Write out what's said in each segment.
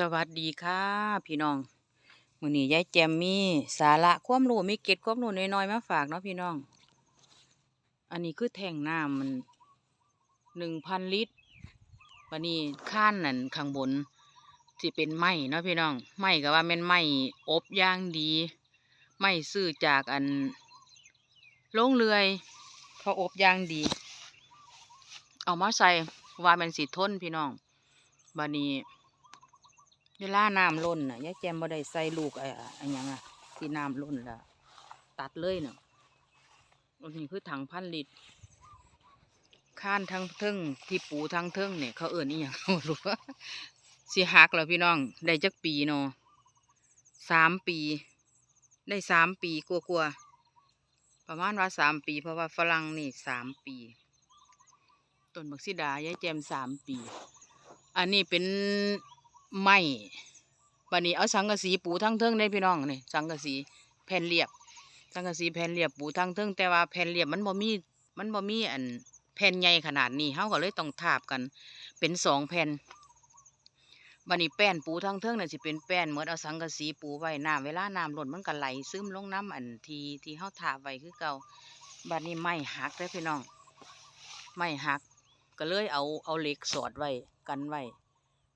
สวัสดีค่ะ พี่น้องมือนี้ยายแจมมี่สาระความรู้มีเก็ดความรู้น้อยๆมาฝากเนาะพี่น้อง อันนี้คือแท่งน้ำมันหนึ่งพันลิตรวันนี้ข้านนั่นข้างบนที่เป็นไม้เนาะพี่น้องไม้ก็ว่าแม่นไม้อบย่างดีไม้ซื้อจากอันโรงเรือยเขาอบย่างดี เอามาใส่ว่าแมันสิทนพี่น้องบัดนี้ เวลาน้ำล้นน่ะยายแจมบ่ได้ใส่ลูกไอ้ไอ้ยังอะที่น้ำล้นแล้วตัดเลยเนาะอันนี้คือถังพันลิตรข้านทั้งเทิงที่ปูทั้งเทิงเนี่ยเขาเอิ่นอีหยังบ่รู้ว่าสิหักแล้วพี่น้อง ได้จักปีเนาะสามปี ได้สามปีกลัวๆประมาณว่าสามปี เพราะว่าฝรั่งนี่สามปีต้นบักซิดายายแจมสามปี อันนี้เป็น ไม้บันนี้เอาสังกะสีปูทั้งเทิงได้พี่น้องนี่สังกะสีแผ่นเรียบ สังกะสีแผ่นเรียบปูทั้งเทิงแต่ว่าแผ่นเรียบมันบ่มีมันบ่มีอันแผ่นใหญ่ขนาดนี้เฮาก็เลยต้องทาบกัน เป็นสองแผ่นบันนี้แป้นปูทั้งเทิงน่ะสิเป็นแป้นเหมือนเอาสังกะสีปูไว้น้ำเวลาน้ำหล้นมันก็ไหลซึมลงน้ำอันทีที่เฮาทาบไว้คือเก่าบัดนี้ไม้หักได้พี่น้อง ไม้หักก็เลยเอาเอาเหล็กสอดไว้กันไว้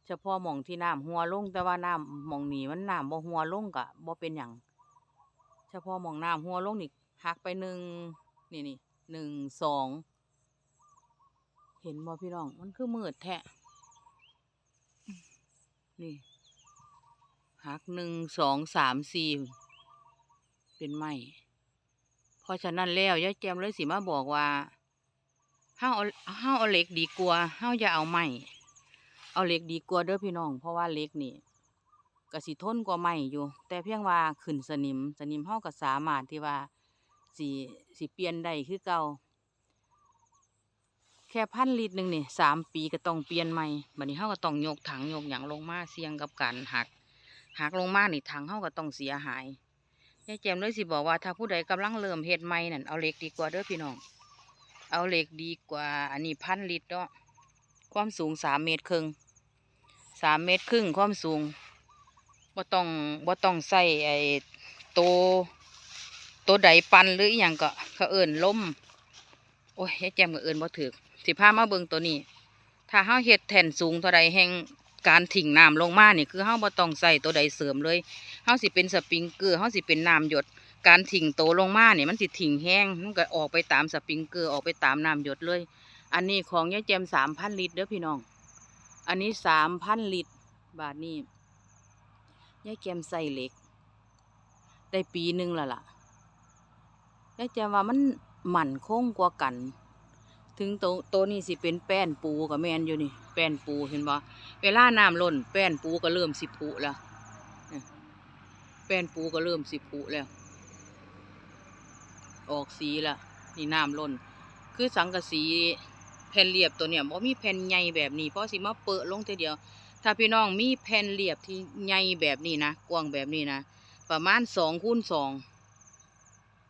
เฉพาะหมองที่น้ำหัวลง แต่ว่าน้ำหมองนี้มันน้ำบ่หัวลงกะบ่เป็นหยังเฉพาะหมองน้ำหัวลงนี่หักไปหนึ่งนี่นี่หนึ่งสองเห็นบ่พี่น้องมันคือมืดแท้นี่หักหนึ่งสองสามสี่เป็นไม้เพราะฉะนั้นแล้วยาแจมเลยสิมาบอกว่าห้าเอาห้าเอาเหล็กดีกว่าห้าอย่าเอาไม้ เอาเหล็กดีกว่าเด้อพี่น้อง เพราะว่าเหล็กนี่กสิทนกว่าไม้อยู่ แต่เพียงว่าขึ้นสนิม สนิมเฮาก็สามารถที่ว่าสิสิเปลี่ยนได้คือเก่าแค่พันลิตรหนึ่งนี่สามปีก็ต้องเปลี่ยนใหม่บัดนี้เฮาก็ต้องยกถังยกหยังลงมาเสี่ยงกับการหักหักลงมานี่ถังเฮาก็ต้องเสียหายยายแจมเลยสิบอกว่าถ้าผู้ใดกำลังเริ่มเฮ็ดใหม่นั่นเอาเหล็กดีกว่าเด้อพี่น้อง เอาเหล็กดีกว่า อันนี้พันลิตรเนาะ ความสูงสามเมตรครึ่งสามเมตรครึ่งความสูงบ่ต้องบ่ต้องใส่ไอ้โตโตใดปันหรืออย่างก็เขาเอิ้นล้มโอ้ยยายแจมก็เอิ้นบ่ถึกสิพามาเบิ่งตัวนี้ ถ้าเฮาเฮ็ดแท่นสูงเท่าใดแห่งการถิ่งน้ำลงมานี่คือเฮาบ่ต้องใส่ตัวใดเสริมเลยเฮาสิเป็นสปริงเกอร์เฮาสิเป็นน้ำหยด การถิ่งโตลงมานี่มันสิถิ่งแห้งมันก็ออกไปตามสปริงเกอร์ออกไปตามน้ำหยดเลย อันนี้ของยายแจมสามพันลิตรเด้อพี่น้อง อันนี้สามพันลิตร บาทนี้ยายแกมใส่เหล็ก ได้ปีหนึ่งแล้วล่ะยายแจมว่ามันหมั่นคงกว่ากัน ถึงโตโตวนี้สิเป็นแป้นปูกับแมนอยู่นี่ แป้นปูเห็นบ่เวลาน้ำล้นแป้นปูก็เริ่มสิผุแล้วแป้นปูก็เริ่มสิผุแล้ว ออกสีละนี่น้ำล้นคือสังกะสี แผ่นเรียบตัวเนี่ยบ่มีแผ่นใหญ่แบบนี้เพราะสิมาเปิดลงทีเดียว ถ้าพี่น้องมีแผ่นเรียบที่ใหญ่แบบนี้นะกว้างแบบนี้นะประมาณสองคูณสอง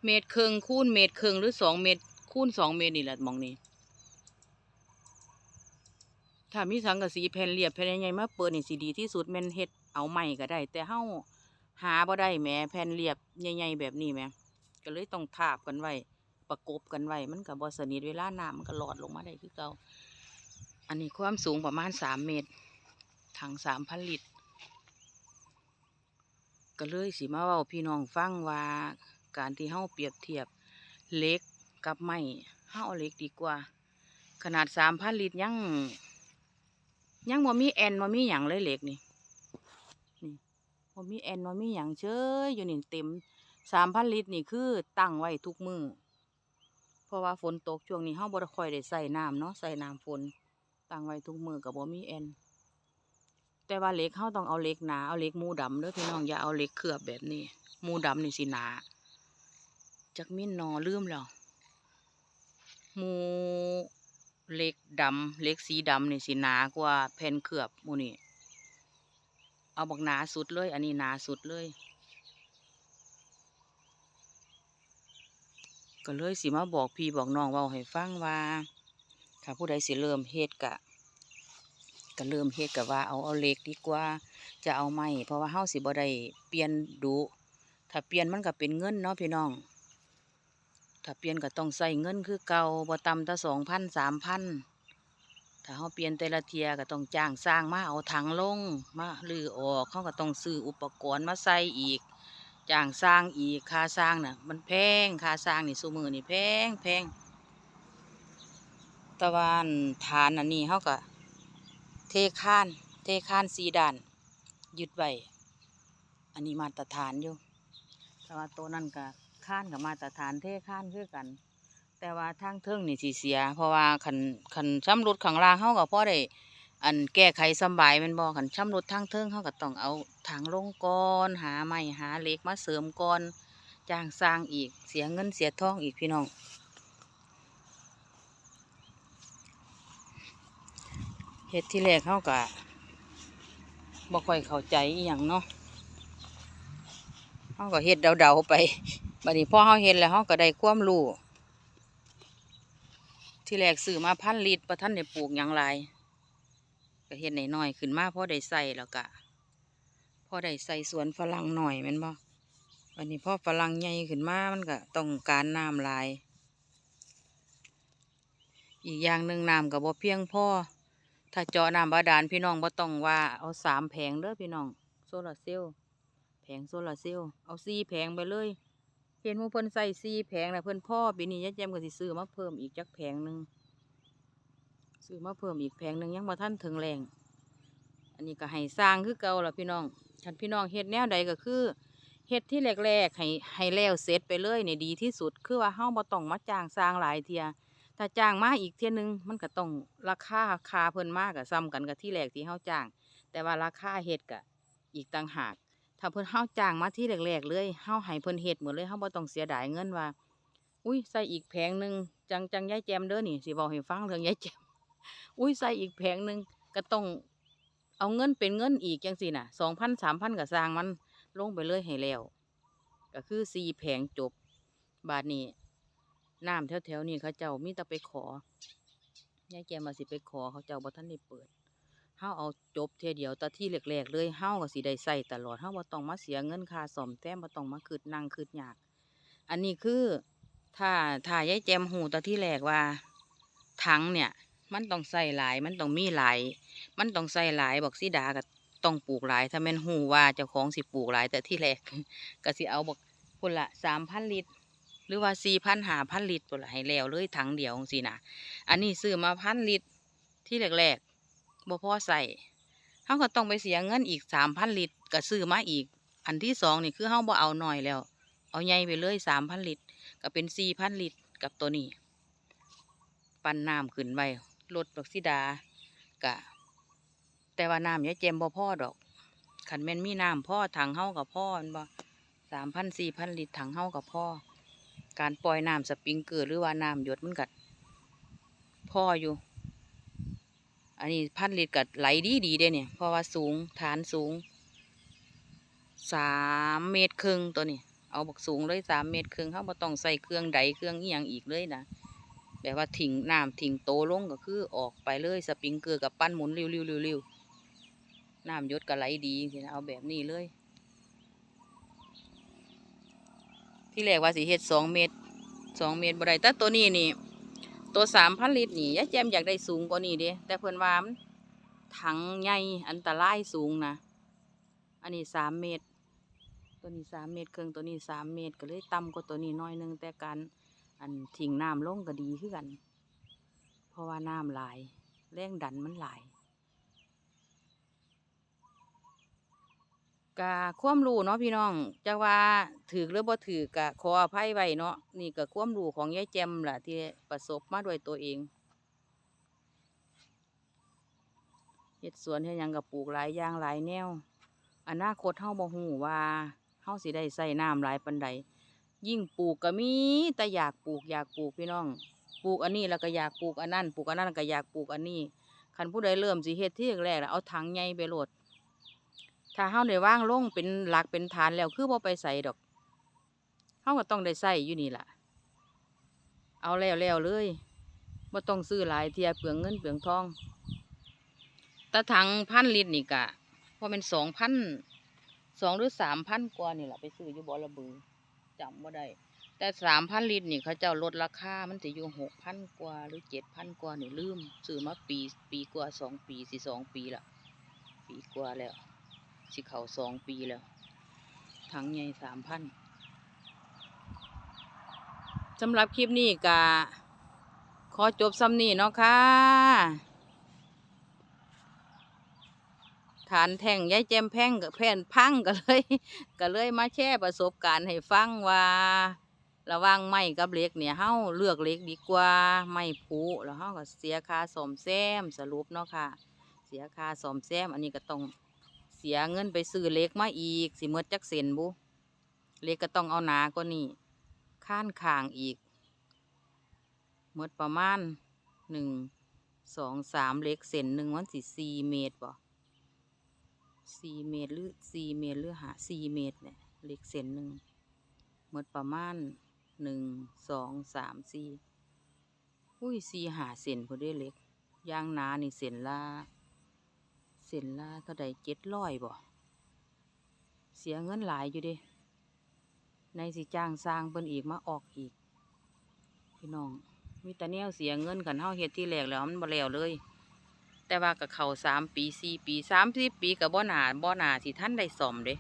เมตรครึ่งคูณเมตรครึ่งหรือสองเมตรคูณสองเมตรนี่แหละมองนี้ถ้ามีสังกะสีแผ่นเรียบแผ่นใหญ่ๆมาเปิดนี่สิดีที่สุดแม่นเฮ็ดเอาใหม่ก็ได้ แต่เฮาหาบ่ได้แหมแผ่นเรียบใหญ่ๆแบบนี้แหมก็เลยต้องทาบกันไว้ ประกบกันไว้มันกับบอสนิทเวลาน้ำมันก็หลอดลงมาได้คือเก่าอันนี้ความสูงประมาณสามเมตรถังสามพันลิตรก็เลยสิมาเว่าพี่น้องฟังว่าการที่เฮาเปรียบเทียบเล็กกับไม้เฮาเอาเล็กดีกว่า ขนาดสามพันลิตรยังยังบ่มีแอนบ่มีหยังเลยเหล็กนี่นี่บ่มีแอนบ่มีหยังเชยอยู่นี่เต็มสามพันลิตรนี่คือตั้งไว้ทุกมือ เพราะว่าฝนตกช่วงนี้เฮาบ่ได้ค่อยได้ใส่น้ำเนาะใส่น้ำฝนตั้งไว้ทุกมือกับบ่มีแอน แต่ว่าเหล็กเฮาต้องเอาเหล็กหนาเอาเหล็กมูดำเด้อพี่น้องอย่าเอาเหล็กเคลือบแบบนี้มูดำนี่สิหนาจักมิ้นนอลืมแล้วมูเหล็กดำเหล็กสีดำนี่สิหนากว่าแผ่นเคลือบมูนี่เอาบักหนาสุดเลย อันนี้หนาสุดเลย ก็เลยสิมาบอกพี่บอกน้องเว้าให้ฟังว่าถ้าผู้ใดสิเริ่มเฮ็ดกะก็เริ่มเฮ็ดก็ว่าเอาเอาเหล็กดีกว่า จะเอาไม้เพราะว่าเฮาสิบ่ได้เปลี่ยนดุถ้าเปลี่ยนมันก็เป็นเงินเนาะพี่น้อง ถ้าเปลี่ยนก็ต้องใส่เงินคือเก่าบ่ต่ำแต่สองพันสามพันถ้าเฮาเปลี่ยนแต่ละเทียก็ต้องจ้างสร้างมาเอาถังลงมาลือออกเขาก็ต้องซื้ออุปกรณ์มาใส่อีก จ้างสร้างอีกค่าสร้างน่ะ มันแพงค่าสร้างนี่ซุมือนี่แพงแพงตะวันฐานอันนี้เขาก็เทคาน เทคานสีด้าน ยึดไว้อันนี้มาตรฐานอยู่ แต่ว่าตัวนั้นก็คานกับมาตรฐานเทคานคือกัน แต่ว่าทางเทิงนี่สิเสีย เพราะว่าคันคันช้ำรุดข้างล่างเขาก็พอได้ อันแก้ไขสบายมันบ่คันช้ำรุดทางเทิงเขาก็ต้องเอาถังลงก่อนหาไม้หาเหล็กมาเสริมก่อนจ้างสร้างอีกเสียเงินเสียทองอีกพี่น้องเฮ็ดที่แรกเขาก็บ่ค่อยเข้าใจอีหยังเนาะเขาก็เฮ็ดเดาๆไปบัดนี้พ่อเขาเฮ็ดแล้วเขาก็ได้ความรู้ที่แรกซื้อมาพันลิตรประท่านได้ปลูกหยังหลาย ก็เฮ็ดน้อยๆขึ้นมาพอได้ใส่แล้วก็พอได้ใส่สวนฝรั่งหน่อยแม่นบ่วันนี้พ่อฝรั่งใหญ่ขึ้นมามันก็ต้องการน้ำหลาย อีกอย่างหนึ่งน้ำก็บ่เพียงพ่อถ้าเจาะน้ำบาดาลพี่น้องบ่ต้องว่าเอาสามแผงเด้อพี่น้องโซลาร์เซลล์แผงโซลาร์เซลล์เอาสี่แผงไปเลยเห็นมูเพิ่นใส่สี่แผงแล้วเพิ่นพ่อปีนี้ยายแจมก็สิซื้อมาเพิ่มอีกจักแผงหนึ่ง ซื้อมาเพิ่มอีกแผงหนึ่งยังบ่ทันถึงแรงอันนี้ก็ให้สร้างคือเก่าละพี่น้องคันพี่น้องเฮ็ดแนวใดก็คือเฮ็ดที่แรกๆให้ให้แล้วเสร็จไปเลยนี่ดีที่สุด คือว่าเฮาบ่ต้องมาจ้างสร้างหลายเทียถ้าจ้างมาอีกเที่ยนึงมันก็ต้องราคาคาเพิ่นมากกับซ้ำกันกับที่แรกที่เฮาจ้าง แต่ว่าราคาเฮ็ดก็อีกต่างหาก ถ้าเพิ่นเฮาจ้างมาที่แรกๆเลยเฮาให้เพิ่นเฮ็ดหมดเลยเฮาบ่ต้องเสียดายเงินว่า อุ้ยใส่อีกแผงหนึงจังจังยายแจมเด้อนี่สิเว้าให้ฟังเรื่องยายแจม อุ้ยใส่อีกแผงหนึ่งก็ต้องเอาเงินเป็นเงินอีกจังซี่น่ะ2,000 3,000ก็สร้างมันลงไปเลยให้แล้ว ก็คือ4แผงจบ บาดนี้น้ำแถวๆนี้เขาเจ้ามีแต่ไปขอยายแกมาสิไปขอเขาเจ้าบ่ทันได้เปิดเฮาเอาจบเทยเดียวแต่ที่แรกๆเลยเฮาก็สิได้ใส่ตลอดเฮาบ่ต้องมาเสียเงินค่าซ่อมแซมบ่ต้องมาคืดนั่งคืดยาก อันนี้คือถ้าถ้ายายแจมหูแตที่แรกว่าถังเนี่ย มันต้องใส่หลาย มันต้องมีหลาย มันต้องใส่หลายบอกสิดาก็ต้องปลูกหลาย ถ้าแม่นหูว่าเจ้าของสิปลูกหลาย แต่ที่แรกก็สิเอาบอกพุ่นละ3,000ลิตร หรือว่าสี่พันหาพันลิตรตัวละให้แล้วเลยถังเดียวสินะอันนี้ซื้อมาพันลิตรที่แรกๆบ่พอใส่เขาก็ต้องไปเสียเงินอีกสามพันลิตรก็ซื้อมาอีก อันที่สองนี่คือเขาบ่เอาหน่อยแล้ว เอาใหญ่ไปเลยสามพันลิตรก็เป็นสี่พันลิตรกับตัวนี้ ปั่นน้ำขึ้นไว้ ลดดอกซิดากะ แต่ว่าน้ำยายเจมบ่พ่อดอกขันแม่นมีน้ำพ่อถังเฮากับพ่อมันบ่สามพันสี่พันลิตรถังเฮากับพ่อ การปล่อยน้ำสปริงเกอร์หรือว่าน้ำหยดมันกัดพ่ออยู่ อันนี้พันลิตรกัดไหลดีดีเด้เนี่ยเพราะว่าสูงฐานสูงสามเมตรครึ่งตัวนี้เอาบักสูงเลยสามเมตรครึ่งเขาบ่ต้องใส่เครื่องใดเครื่องอีหยังอีกเลยนะ แบบว่าทิ้งน้ำทิ้งโตลงก็คือออกไปเลยสปริงเกอร์กับปั้นหมุนเร็วๆๆๆน้ำยดก็ไหลดีสินะเอาแบบนี้เลย ที่แรกว่าสิเฮ็ดสองเมตรสองเมตรบ่ได้แต่ตัวนี้นี่ตัวสามพันลิตรนี่ยายแจมอยากได้สูงกว่านี้เด้แต่เพิ่นว่ามันถังใหญ่อันตรายสูงนะอันนี้สามเมตร ตัวนี้สามเมตรครึ่งตัวนี้สามเมตรก็เลยต่ำกว่าตัวนี้น้อยหนึงแต่การ อันทิ้งน้ำลงก็ดีคือกัน เพราะว่าน้ำหลายแรงดันมันหลายกะความรู้เนาะพี่น้องจะว่าถือหรือบ่ถือกะขออภัยไว้เนาะนี่ก็ความรู้ของยายแจมล่ะ ที่ประสบมาด้วยตัวเองเฮ็ดสวนเฮ็ดยังก็ปลูกหลายอย่างหลายแนวอนาคตเฮาบ่ฮู้ว่าเฮาสิได้ใส่น้ำหลายปานใด ยิ่งปลูกก็มีแต่อยากปลูกอยากปลูกพี่น้อง ปลูกอันนี้แล้วก็อยากปลูกอันนั้นปลูกอันนั้นก็อยากปลูกอันนี้คันผู้ใดเริ่มสิเฮ็ดที่แรกๆน่ะเอาถังใหญ่ไปโหลดถ้าเฮาได้วางลงเป็นหลักเป็นฐานแล้วคือบ่ไปใส่ดอกเฮาก็ต้องได้ใส่อยู่นี่ล่ะ เอาแล้วแล้วเลยบ่ต้องซื้อหลายเทียเปลืองเงินเปลืองทองแตะถังพันลิตรนี่กะพอเป็นสองพันสองหรือสามพันกว่านี่แหละไปซื้ออยู่บ่อระบือ จำว่าได้ แต่สามพันลิตรนี่เขาเจ้าลดราคา มันจะอยู่หกพันกว่าหรือเจ็ดพันกว่านี่ลืมซื้อมาปีปีกว่าสองปีสิสองปีละปีกว่าแล้ว สิเขาสองปีแล้ว ถังใหญ่สามพันสำหรับคลิปนี้กะขอจบซ้ำนี้เนาะค่ะ ฐานแท่งยายแจมแพ่งกับแผ่นพังก็เลยก็เลยมาแชร์ประสบการณ์ให้ฟังว่า ระว่างไม้กับเหล็กเนี่ยเฮาเลือกเหล็กดีกว่าไม้ผุแล้วเฮาก็เสียค่าซ่อมแซมสรุปเนาะค่ะ เสียค่าซ่อมแซมอันนี้ก็ต้องเสียเงินไปซื้อเหล็กมาอีกสิหมดจักเส้นบุเหล็กก็ต้องเอาหนากว่านี้ข้านคางอีกหมดประมาณหนึ่งสองสามเหล็กเส้นหนึ่งมันสิสี่เมตรบ่ สี่เมตรหรือสี่เมตรหรือหาสี่เมตรเนี่ยเหล็กเส้นหนึ่งหมดประมาณหนึ่งสองสามสี่อุ้ยสี่หาเส้นพอได้เหล็กยางนานี่เส้นละเส้นละเท่าใดเจ็ดร้อยบ่เสียเงินหลายอยู่ดิในสิจ้างสร้างเพิ่นอีกมาออกอีก พี่น้องมีแต่แนวเสียเงินกันเฮาเฮ็ดที่แรกแล้วมันบ่แล้วเลย แต่ว่ากับเขาสามปีสี่ปีสามสิบปีกับบ่หนาบ่หนาสิท่านได้ซ่อมเด้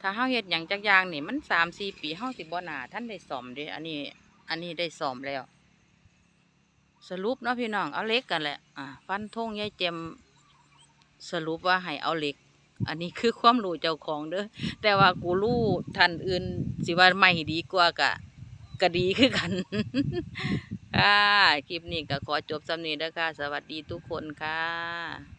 ถ้าเฮาเฮ็ดหยังจักอย่างนี่มันสามสี่ปีเฮาสิบ่หนาท่านได้ซ่อมเด้อันนี้ อันนี้ได้ซ่อมแล้ว สรุปเนาะพี่น้องเอาเล็กกันแหละอ่าฟันธงยายเจมสรุปว่าให้เอาเล็ก อันนี้คือความรู้เจ้าของเด้อแต่ว่ากูรู้ท่านอื่นสิว่าไม่ดีกว่ากะก็ดีคือกัน ค่ะ คลิปนี้ก็ขอจบสำนี้เด้อค่ะสวัสดีทุกคนค่ะ